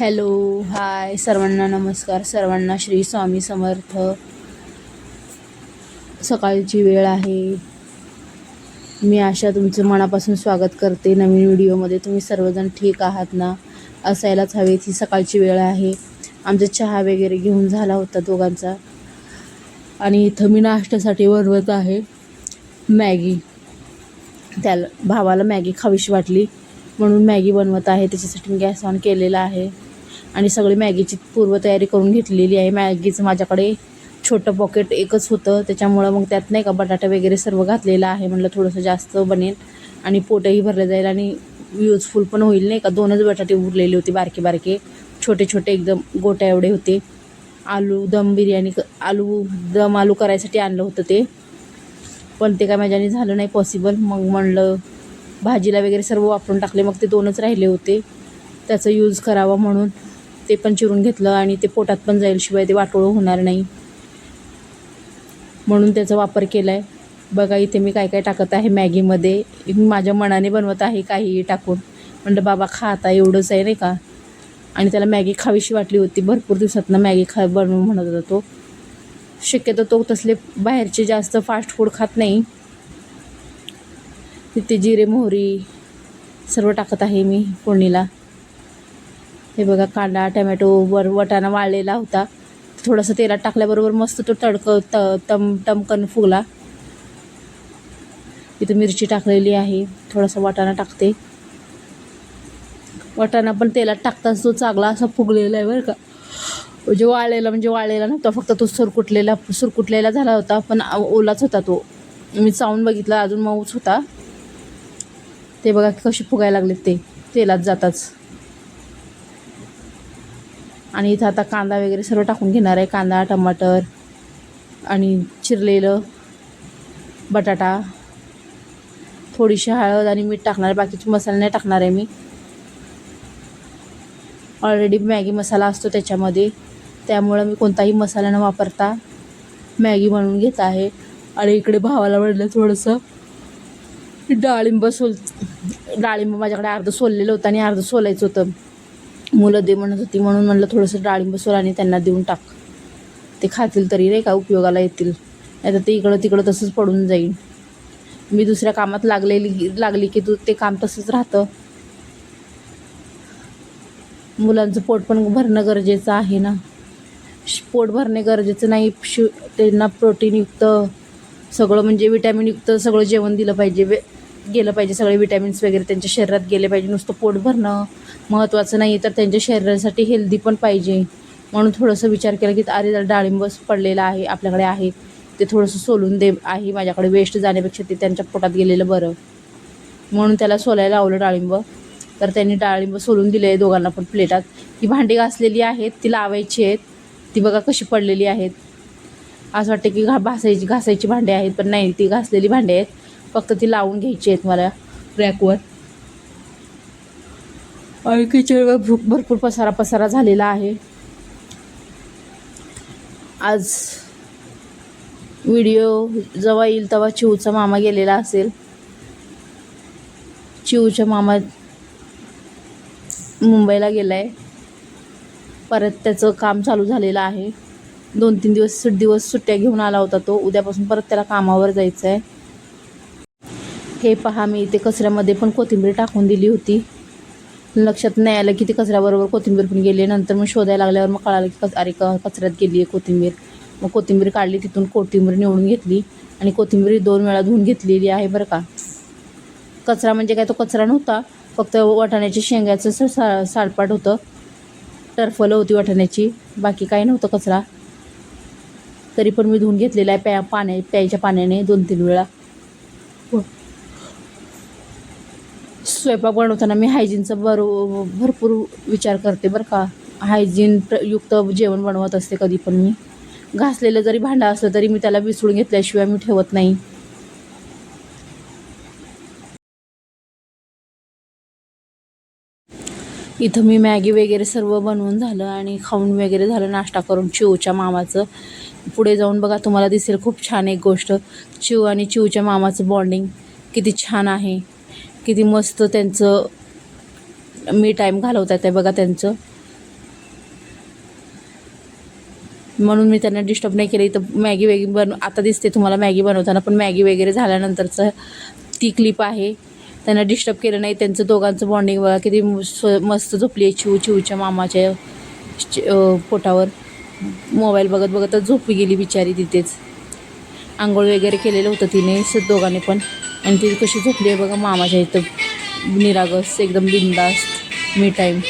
Hello hi सर्वांना नमस्कार. सर्वांना श्री स्वामी समर्थ. सकाळची वेळ आहे. मी आशा तुमचं मनापासून स्वागत करते. नवीन व्हिडिओमध्ये तुम्ही सर्वजण ठीक आहात ना? असायलाच हवे ती सकाळची वेळ आहे. आमचा चहा वगैरे घेऊन झाला होता दोघांचा. आणि इथं मी नाश्त्यासाठी बनवत आहे. मॅगी. त्याला भावाला मॅगी खावीशी वाटली. म्हणून मॅगी बनवत आहे. त्याच्यासाठी मी गॅस ऑन केलेला आहे. आणि सगळी मॅगीची पूर्वतयारी करून घेतलेली आहे. मॅगीचं माझ्याकडे छोटं पॉकेट एकच होतं. त्याच्यामुळं मग त्यात नाही का बटाटा वगैरे सर्व घातलेलं आहे. म्हणलं थोडंसं जास्त बनेल आणि पोटही भरलं जाईल आणि युजफुल पण होईल नाही का. दोनच बटाटे उरलेले होते बारके बारके. छोटे छोटे एकदम गोट्या एवढे होते. आलू दम बिर्याणी क आलू दम आलू करायसाठी आणलं होतं ते. पण ते काय माझ्याने झालं नाही पॉसिबल मग म्हणलं भाजीला वगैरे सर्व वापरून टाकले. मग ते दोनच राहिले होते. त्याचा यूज करावा म्हणून. ते पण चिरून घेतलं आणि ते पोटात पण जाईल शिवाय ते वाटोळं होणार नाही. म्हणून त्याचा वापर केला आहे बघा इथे मी काय काय टाकत आहे मॅगीमध्ये. मी माझ्या मनाने बनवत आहे काहीही टाकून. म्हणलं बाबा खा आता एवढंच आहे नाही का? आणि त्याला मॅगी खावीशी वाटली होती. भरपूर दिवसातनं मॅगी खा बनवून म्हणत होता तो. शक्यतो तो तसले बाहेरचे जास्त फास्ट फूड खात नाही. तिथे जिरे मोहरी सर्व टाकत आहे मी फोडणीला. हे बघा कांदा टमॅटो वर वटाणा वाळलेला होता. थोडंसं तेलात टाकल्याबरोबर मस्त तो तडक त तम टमकन फुगला. इथं मिरची टाकलेली आहे. थोडासा वाटाणा टाकते. वाटाणा पण तेलात टाकताच तो चांगला असा फुगलेला आहे बरं का. म्हणजे वाळलेला म्हणजे वाळलेला नव्हता फक्त तो सुरकुटलेला सुरकुटलेला झाला होता पण ओलाच होता तो. मी चावून बघितला अजून मऊच होता. ते बघा कसे फुगायला लागलेत ते. तेलात जाताच. आणि इथं आता कांदा वगैरे सर्व टाकून घेणार आहे. कांदा टमाटर आणि चिरलेलं बटाटा थोडीशी हळद आणि मीठ टाकणार आहे. बाकीचे मसाले नाही टाकणार आहे मी. ऑलरेडी मॅगी मसाला असतो त्याच्यामध्ये. त्यामुळं मी कोणताही मसाला न वापरता मॅगी बनवून घेत आहे. आणि इकडे भावाला म्हणलं थोडंसं डाळिंब सोल डाळिंब माझ्याकडे अर्धं सोललेलं होतं आणि अर्धं सोलायचं होतं. मुलं दे म्हणत होती म्हणून म्हणलं थोडंसं डाळिंब सोल आणि त्यांना देऊन टाक. ते खातील तरी नाही का उपयोगाला येतील. नाही तर ते इकडं तिकडं तसंच पडून जाईल. मी दुसऱ्या कामात लागलेली लागली की तू ते काम तसंच राहतं. मुलांचं पोट पण भरणं गरजेचं आहे ना. श- पोट भरणे गरजेचं नाही शु त्यांना प्रोटीनयुक्त सगळं म्हणजे विटॅमिनयुक्त सगळं जेवण दिलं पाहिजे. वे गेलं पाहिजे सगळे विटॅमिन्स वगैरे त्यांच्या शरीरात गेले पाहिजे नुसतं पोट भरणं महत्त्वाचं नाही तर त्यांच्या शरीरासाठी हेल्दी पण पाहिजे. म्हणून थोडंसं विचार केला की अरे डाळिंब पडलेलं आहे आपल्याकडे आहे ते थोडंसं सोलून दे आहे माझ्याकडे वेस्ट जाण्यापेक्षा ते त्यांच्या पोटात गेलेलं बरं. म्हणून त्याला सोलायला लावलं डाळिंब. तर त्यांनी डाळिंब सोलून दिले आहे दोघांना पण प्लेटात. ही भांडी घासलेली आहेत ती लावायची आहेत ती बघा कशी पडलेली आहेत. असं वाटतं की घा घासायची घासायची भांडी आहेत पण नाही ती घासलेली भांडे आहेत. फक्त ती लावून घ्यायची आहेत मला रॅकवर. आणि किचनवर भूक भरपूर पसारा पसारा झालेला आहे. आज व्हिडिओ जेव्हा येईल तेव्हा चिऊचा मामा गेलेला असेल. चिऊच्या मामा मुंबईला गेला आहे परत त्याचं काम चालू झालेलं आहे. दोन तीन दिवस दिवस सुट्ट्या घेऊन आला होता तो. उद्यापासून परत त्याला कामावर जायचं आहे हे पहा मी इथे कचऱ्यामध्ये पण कोथिंबीर टाकून दिली होती. लक्षात नाही आलं की ते कचऱ्याबरोबर कोथिंबीर पण गेली नंतर मग शोधायला लागल्यावर मग कळालं की कच अरे क कचऱ्यात गेली आहे कोथिंबीर. मग कोथिंबीर काढली तिथून कोथिंबीर निवडून घेतली आणि कोथिंबीर दोन वेळा धुवून घेतलेली आहे बरं का. कचरा म्हणजे काय? तो कचरा नव्हता. फक्त वाटाण्याच्या शेंगाचं स सा साडपाट होतं. टरफलं होती वाटाण्याची. बाकी काही नव्हतं कचरा. तरी पण मी धुवून घेतलेला आहे प्या पाण्या प्यायच्या पाण्याने दोन तीन वेळा. स्वयंपाक बनवताना मी हायजीनचा बर भरपूर विचार करते बरं का. हायजीन युक्त जेवण बनवत असते कधी पण मी. घासलेलं जरी भांडं असलं तरी मी त्याला विसळून घेतल्याशिवाय मी ठेवत नाही. इथं मी मॅगी वगैरे सर्व बनवून झालं आणि खाऊन वगैरे झालं नाश्ता करून चिवच्या मामाचं. पुढे जाऊन बघा तुम्हाला दिसेल खूप छान एक गोष्ट. चिऊ आणि चिवच्या मामाचं बॉन्डिंग किती छान आहे. किती मस्त त्यांचं मी टाईम घालवतात ते बघा त्यांचं. म्हणून मी त्यांना डिस्टर्ब नाही केलं. इथं मॅगी वेगी बन आता दिसते तुम्हाला मॅगी बनवताना पण मॅगी वगैरे झाल्यानंतरचं ती क्लिप आहे. त्यांना डिस्टर्ब केलं नाही. त्यांचं दोघांचं बॉन्डिंग बघा किती मस्त झोपली आहे चिऊ चिऊच्या मामाच्या पोटावर. मोबाईल बघत बघतच झोपी गेली बिचारी तिथेच. आंघोळ वगैरे केलेलं होतं तिने स दोघांनी पण. आणि ती कशी झोपली आहे बघा मामाच्या इथं. निरागस एकदम बिंदास्त मी टाईम